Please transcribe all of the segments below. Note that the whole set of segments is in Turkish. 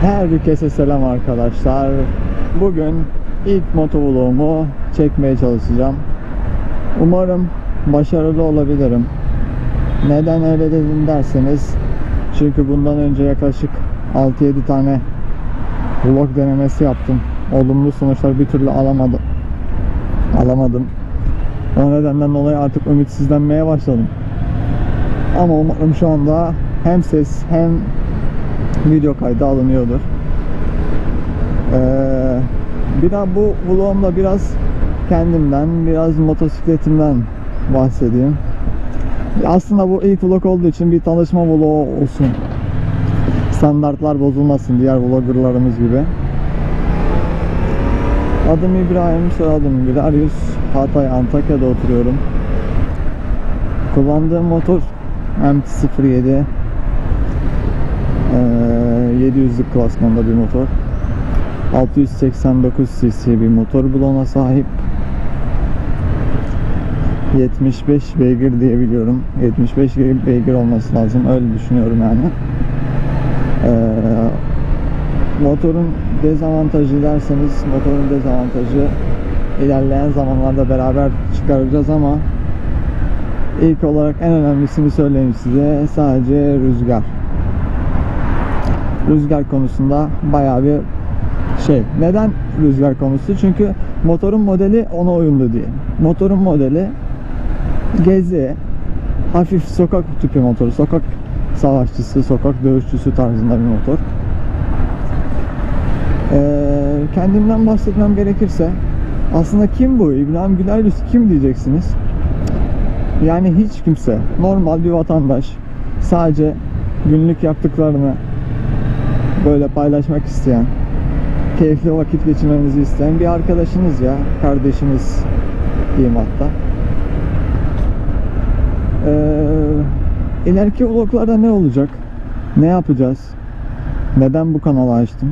Herkese selam arkadaşlar. Bugün ilk motovlogumu çekmeye çalışacağım. Umarım başarılı olabilirim. Neden öyle dedim derseniz çünkü bundan önce yaklaşık 6-7 tane vlog denemesi yaptım. Olumlu sonuçlar bir türlü alamadım. Alamadım. O nedenden dolayı artık ümitsizlenmeye başladım. Ama umarım şu anda hem ses hem video kaydı alınıyordur. Ee, bir daha bu vlogumda biraz kendimden, biraz motosikletimden bahsedeyim. Aslında bu ilk vlog olduğu için bir tanışma vlogu olsun. Standartlar bozulmasın diğer vloggerlarımız gibi. Adım İbrahim, soyadım Güleryüz. Hatay, Antakya'da oturuyorum. Kullandığım motor MT-07 ee, 700'lük klasmanda bir motor. 689 cc bir motor bloğuna sahip. 75 beygir diye biliyorum. 75 beygir olması lazım. Öyle düşünüyorum yani. Ee, motorun dezavantajı derseniz motorun dezavantajı ilerleyen zamanlarda beraber çıkaracağız ama ilk olarak en önemlisini söyleyeyim size sadece rüzgar rüzgar konusunda bayağı bir şey. Neden rüzgar konusu? Çünkü motorun modeli ona uyumlu diye. Motorun modeli gezi, hafif sokak tipi motoru, sokak savaşçısı, sokak dövüşçüsü tarzında bir motor. Ee, kendimden bahsetmem gerekirse aslında kim bu? İbrahim Güleryüz kim diyeceksiniz? Yani hiç kimse. Normal bir vatandaş. Sadece günlük yaptıklarını böyle paylaşmak isteyen, keyifli vakit geçirmenizi isteyen bir arkadaşınız ya, kardeşiniz diyeyim hatta. Ee, ileriki vloglarda ne olacak? Ne yapacağız? Neden bu kanalı açtım?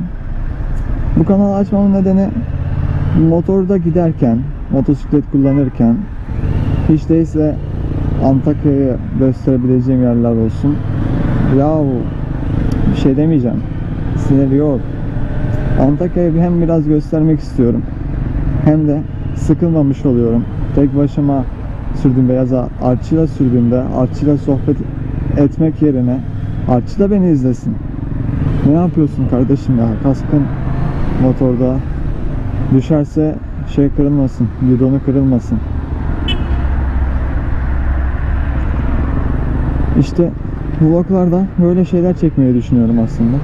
Bu kanalı açmamın nedeni motorda giderken, motosiklet kullanırken hiç değilse Antakya'yı gösterebileceğim yerler olsun. Yahu bir şey demeyeceğim. Sinir yok. Antakya'yı hem biraz göstermek istiyorum. Hem de sıkılmamış oluyorum. Tek başıma sürdüğümde ya da artçıyla sürdüğümde artçıyla sohbet etmek yerine artçı da beni izlesin. Ne yapıyorsun kardeşim ya? Kaskın motorda düşerse şey kırılmasın, bidonu kırılmasın. İşte vloglarda böyle şeyler çekmeyi düşünüyorum aslında.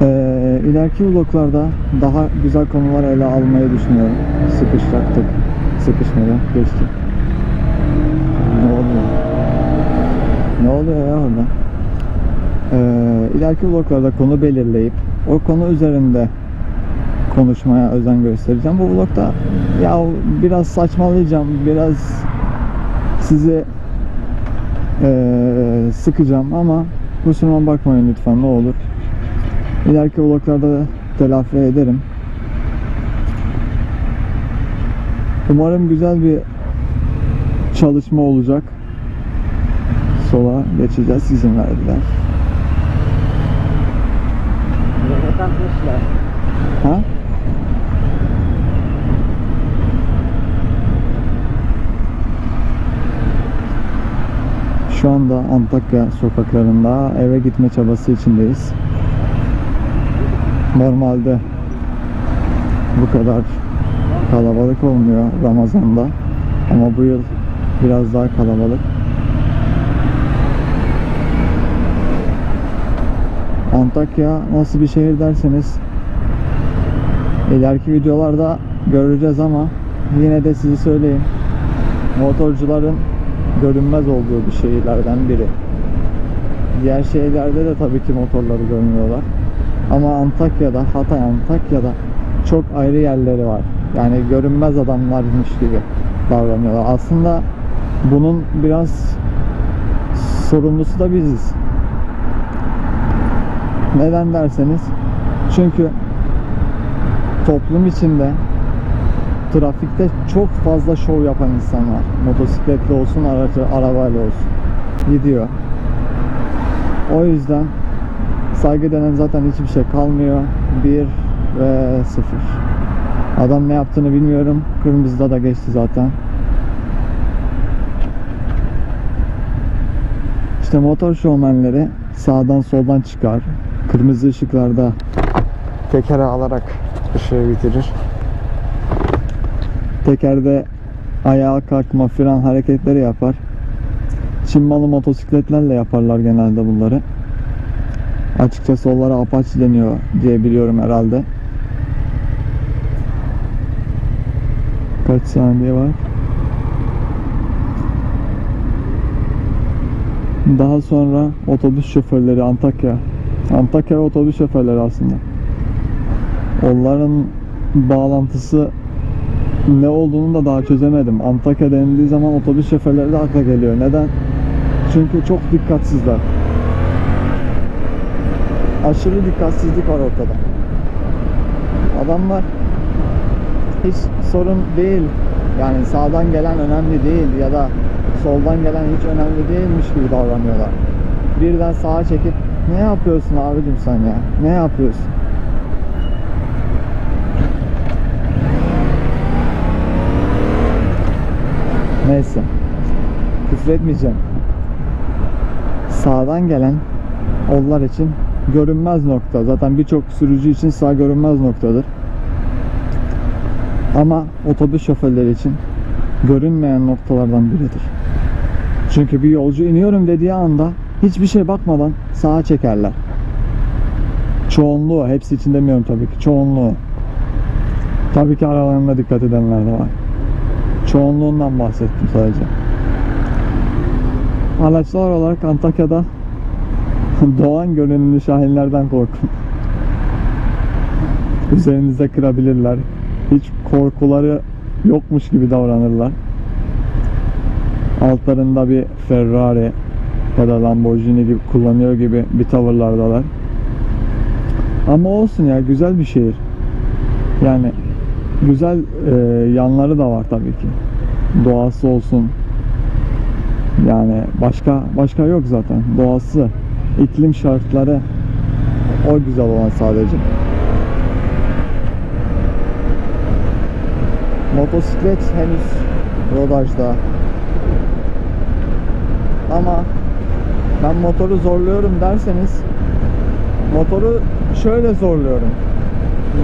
Ee, ileriki vloglarda daha güzel konular ele almayı düşünüyorum. Sıkışacaktık. Sıkışmaya geçti. Ne oluyor? Ne oluyor ya orada? Ee, ileriki vloglarda konu belirleyip o konu üzerinde konuşmaya özen göstereceğim. Bu vlogda ya biraz saçmalayacağım, biraz sizi eee, sıkacağım ama kusuruma bakmayın lütfen ne olur. İleriki vloglarda da telafi ederim. Umarım güzel bir çalışma olacak. Sola geçeceğiz izin verdiler. Ha? Şu anda Antakya sokaklarında eve gitme çabası içindeyiz. Normalde bu kadar kalabalık olmuyor Ramazan'da. Ama bu yıl biraz daha kalabalık. Antakya nasıl bir şehir derseniz ileriki videolarda göreceğiz ama yine de sizi söyleyeyim. Motorcuların görünmez olduğu bir şehirlerden biri. Diğer şehirlerde de tabii ki motorları görmüyorlar. Ama Antakya'da, Hatay Antakya'da çok ayrı yerleri var. Yani görünmez adamlarmış gibi davranıyorlar. Aslında bunun biraz sorumlusu da biziz. Neden derseniz çünkü toplum içinde trafikte çok fazla şov yapan insanlar. Motosikletli olsun, aracı, arabayla olsun. Gidiyor. O yüzden Saygı denen zaten hiçbir şey kalmıyor. 1 ve 0. Adam ne yaptığını bilmiyorum. Kırmızıda da geçti zaten. İşte motor şovmenleri sağdan soldan çıkar. Kırmızı ışıklarda tekere alarak ışığı bitirir. Tekerde ayağa kalkma, fren hareketleri yapar. Çin malı motosikletlerle yaparlar genelde bunları. Açıkçası onlara Apache deniyor diye biliyorum herhalde. Kaç saniye var? Daha sonra otobüs şoförleri Antakya. Antakya otobüs şoförleri aslında. Onların bağlantısı ne olduğunu da daha çözemedim. Antakya denildiği zaman otobüs şoförleri de akla geliyor. Neden? Çünkü çok dikkatsizler. Aşırı dikkatsizlik var ortada. Adamlar hiç sorun değil. Yani sağdan gelen önemli değil ya da soldan gelen hiç önemli değilmiş gibi davranıyorlar. Birden sağa çekip ne yapıyorsun abicim sen ya? Ne yapıyorsun? Neyse. Küfür etmeyeceğim. Sağdan gelen onlar için görünmez nokta. Zaten birçok sürücü için sağ görünmez noktadır. Ama otobüs şoförleri için görünmeyen noktalardan biridir. Çünkü bir yolcu iniyorum dediği anda hiçbir şey bakmadan sağa çekerler. Çoğunluğu, hepsi için demiyorum tabii ki. Çoğunluğu. Tabii ki aralarında dikkat edenler de var. Çoğunluğundan bahsettim sadece. Araçlar olarak Antakya'da doğan görünümlü şahinlerden korkun. Üzerinizde kırabilirler. Hiç korkuları yokmuş gibi davranırlar. Altlarında bir Ferrari ya da Lamborghini gibi kullanıyor gibi bir tavırlardalar. Ama olsun ya güzel bir şehir. Yani güzel e, yanları da var tabii ki. Doğası olsun. Yani başka başka yok zaten. Doğası, iklim şartları o güzel olan sadece. Motosiklet henüz rodajda. Ama ben motoru zorluyorum derseniz motoru şöyle zorluyorum.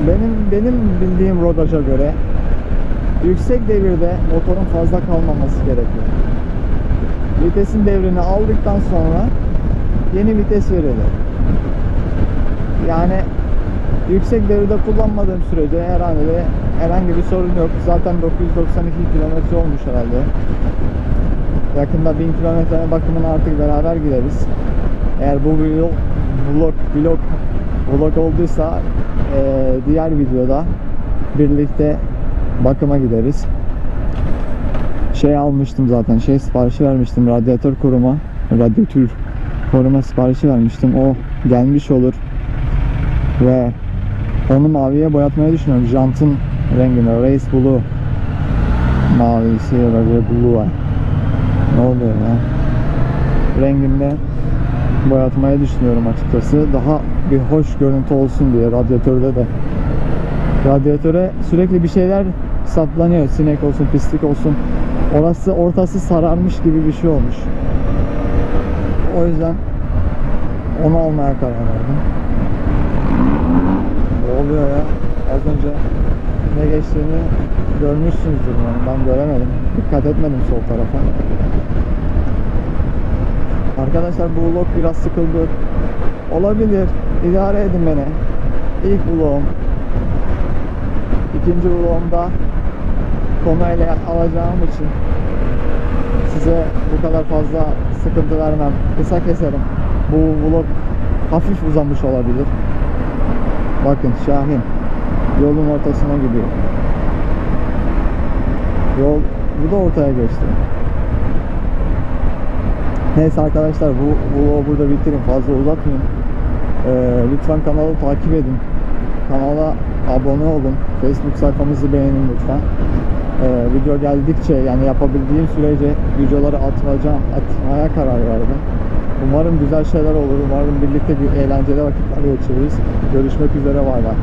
Benim benim bildiğim rodaja göre yüksek devirde motorun fazla kalmaması gerekiyor. Vitesin devrini aldıktan sonra yeni vites verilir. Yani yüksek devirde kullanmadığım sürece bir herhangi bir sorun yok. Zaten 992 kilometre olmuş herhalde. Yakında 1000 kilometrenin bakımına artık beraber gideriz. Eğer bu vlog vlog vlog vlog olduysa eee, diğer videoda birlikte bakıma gideriz. Şey almıştım zaten. Şey siparişi vermiştim. Radyatör koruma, radyatör koruma siparişi vermiştim. O gelmiş olur. Ve onu maviye boyatmayı düşünüyorum. Jantın rengine. Race Blue mavisi ya da Blue var. Ne oluyor ya? Renginde boyatmayı düşünüyorum açıkçası. Daha bir hoş görüntü olsun diye radyatörde de. Radyatöre sürekli bir şeyler saplanıyor. Sinek olsun, pislik olsun. Orası ortası sararmış gibi bir şey olmuş. O yüzden onu almaya karar verdim. Ne oluyor ya? Az önce ne geçtiğini görmüşsünüzdür yani. Ben göremedim. Dikkat etmedim sol tarafa. Arkadaşlar bu vlog biraz sıkıldı. Olabilir. İdare edin beni. İlk vlogum. İkinci vlogumda konu ele alacağım için size bu kadar fazla sıkıntı vermem. Kısa keserim. Bu vlog hafif uzamış olabilir. Bakın Şahin yolun ortasına gidiyor. Yol bu da ortaya geçti. Neyse arkadaşlar bu vlogu burada bitireyim. Fazla uzatmayayım. Ee, lütfen kanalı takip edin. Kanala abone olun. Facebook sayfamızı beğenin lütfen. Ee, video geldikçe yani yapabildiğim sürece videoları atacağım, atmaya karar verdim. Umarım güzel şeyler olur. Umarım birlikte bir eğlenceli vakitler geçiririz. Görüşmek üzere. Bay bay.